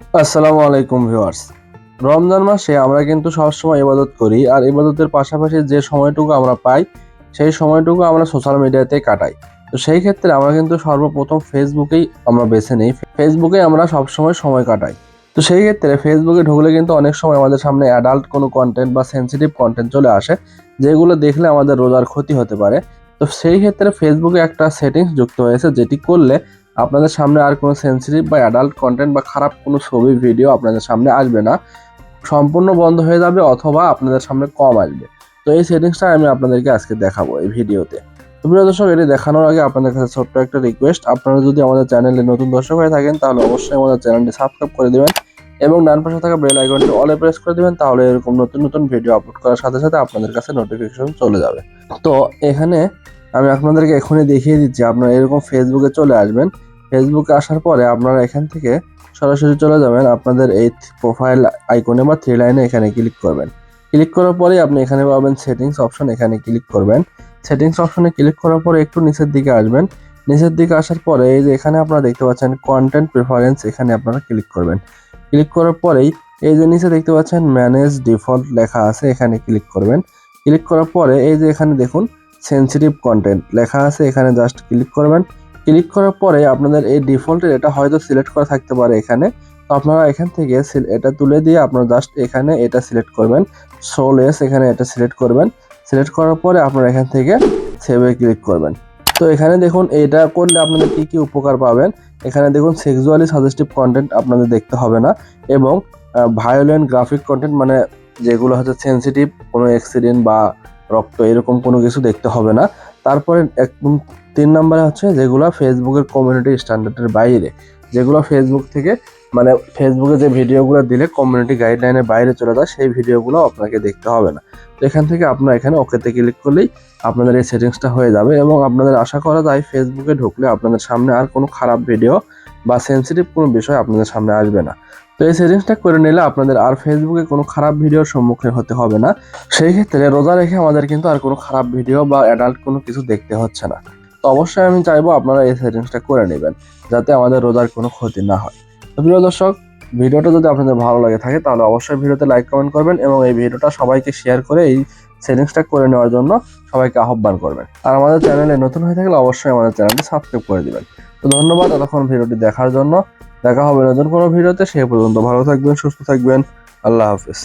আসসালামু আলাইকুম ভিউয়ার্স। রমজান মাসে আমরা কিন্তু সবসময় ইবাদত করি আর ইবাদতের পাশাপাশি যে সময়টুকু আমরা পাই, সেই সময়টুকু আমরা সোশ্যাল মিডিয়াতে কাটাই। তো সেই ক্ষেত্রে আমরা কিন্তু সর্বপ্রথম ফেসবুকেই আমরা বেছে নিই। ফেসবুকে আমরা সবসময় সময় কাটাই। তো সেই ক্ষেত্রে ফেসবুকে ঢুকলে কিন্তু অনেক সময় আমাদের সামনে অ্যাডাল্ট কোনো কন্টেন্ট বা সেন্সিটিভ কন্টেন্ট চলে আসে, যেগুলো দেখলে আমাদের রোজার ক্ষতি হতে পারে। তো সেই ক্ষেত্রে ফেসবুকে একটা সেটিংস যুক্ত হয়েছে, যেটি করলে আপনাদের সামনে আর কোনো সেন্সিটিভ বা অ্যাডাল্ট কন্টেন্ট বা খারাপ কোনো ছবি ভিডিও আপনাদের সামনে আসবে না। সম্পূর্ণ বন্ধ হয়ে যাবে অথবা আপনাদের সামনে কম আসবে। তো এই সেটিংসটা আমি আপনাদেরকে আজকে দেখাবো এই ভিডিওতে। তো প্রিয় দর্শক, এটি দেখানোর আগে আপনাদের কাছে ছোট্ট একটা রিকোয়েস্ট আপনারা যদি আমাদের চ্যানেলে নতুন দর্শক হয়ে থাকেন, তাহলে অবশ্যই আমাদের চ্যানেলটি সাবস্ক্রাইব করে দেবেন এবং ডান পাশে থাকা বেল আইকনটি অলে প্রেস করে দেবেন, তাহলে এরকম নতুন নতুন ভিডিও আপলোড করার সাথে সাথে আপনাদের কাছে নোটিফিকেশন চলে যাবে। তো এখানে আমি আপনাদেরকে এখনই দেখিয়ে দিচ্ছি, আপনারা এরকম ফেসবুকে চলে আসবেন। ফেসবুকে আসার পরে আপনারা এখান থেকে সরাসরি চলে যাবেন আপনাদের এই প্রোফাইল আইকনে বা থ্রি লাইনে এখানে ক্লিক করবেন। ক্লিক করার পরে আপনি এখানে পাবেন সেটিংস অপশন এখানে ক্লিক করবেন। সেটিংস অপশনে ক্লিক করার পরে একটু নিচের দিকে আসবেন। নিচের দিকে আসার পরে এই যে এখানে আপনারা দেখতে পাচ্ছেন কন্টেন্ট প্রেফারেন্স এখানে আপনারা ক্লিক করবেন। ক্লিক করার পরেই এই যে নিচে দেখতে পাচ্ছেন ম্যানেজ ডিফল্ট লেখা আছে, এখানে ক্লিক করবেন। ক্লিক করার পরে এই যে এখানে দেখুন সেন্সিটিভ কন্টেন্ট লেখা আছে, এখানে জাস্ট ক্লিক করবেন। ক্লিক করার পরে আপনাদের এই ডিফল্টের এটা হয়তো সিলেক্ট করা থাকতে পারে এখানে। তো আপনারা এখান থেকে এটা তুলে দিয়ে আপনারা জাস্ট এখানে এটা সিলেক্ট করবেন। সোলেস এখানে এটা সিলেক্ট করবেন। সিলেক্ট করার পরে আপনারা এখান থেকে সেভে ক্লিক করবেন। তো এখানে দেখুন, এটা করলে আপনাদের কি কি উপকার পাবেন? এখানে দেখুন সেক্সুয়ালি সাজেস্টিভ কন্টেন্ট আপনাদের দেখতে হবে না এবং ভায়োলেন্ট গ্রাফিক কন্টেন্ট মানে যেগুলো হচ্ছে সেন্সিটিভ কোনো অ্যাক্সিডেন্ট বা রক্ত এরকম কোনো কিছু দেখতে হবে না। তারপরে একদম তিন নম্বরে হচ্ছে যেগুলো ফেসবুকের কমিউনিটি স্ট্যান্ডার্ডের বাইরে। যেগুলো ফেসবুক থেকে মানে ফেসবুকে যে ভিডিওগুলো দিলে কমিউনিটি গাইডলাইনের বাইরে চলে যায়, সেই ভিডিওগুলো আপনাকে দেখতে হবে না। তো এখান থেকে আপনার এখানে ওকেতে ক্লিক করলেই আপনাদের এই সেটিংসটা হয়ে যাবে এবং আপনাদের আশা করা যায় ফেসবুকে ঢুকলে আপনাদের সামনে আর কোনো খারাপ ভিডিও বা সেন্সিটিভ কোনো বিষয় আপনাদের সামনে আসবে না। তো এই সেটিংসটা করে নিলে আপনাদের আর ফেসবুকে কোনো খারাপ ভিডিওর সম্মুখীন হতে হবে না। সেই ক্ষেত্রে রোজা রেখে আমাদের কিন্তু আর কোনো খারাপ ভিডিও বা অ্যাডাল্ট কোনো কিছু দেখতে হচ্ছে না। তো অবশ্যই আমি চাইব আপনারা এই সেটিংসটা করে নেবেন, যাতে আমাদের রোজার কোনো ক্ষতি না হয়। তো প্রিয় দর্শক, ভিডিওটা যদি আপনাদের ভালো লাগে থাকে, তাহলে অবশ্যই ভিডিওতে লাইক কমেন্ট করবেন এবং এই ভিডিওটা সবাইকে শেয়ার করে এই সেটিংসটা করে নেওয়ার জন্য সবাইকে আহ্বান করবেন। আর আমাদের চ্যানেলে নতুন হয়ে থাকলে অবশ্যই আমাদের চ্যানেলটি সাবস্ক্রাইব করে দিবেন। তো ধন্যবাদ এতক্ষণ ভিডিওটি দেখার জন্য। দেখা হবে নতুন কোনো ভিডিওতে, সে পর্যন্ত ভালো থাকবেন, সুস্থ থাকবেন। আল্লাহ হাফিজ।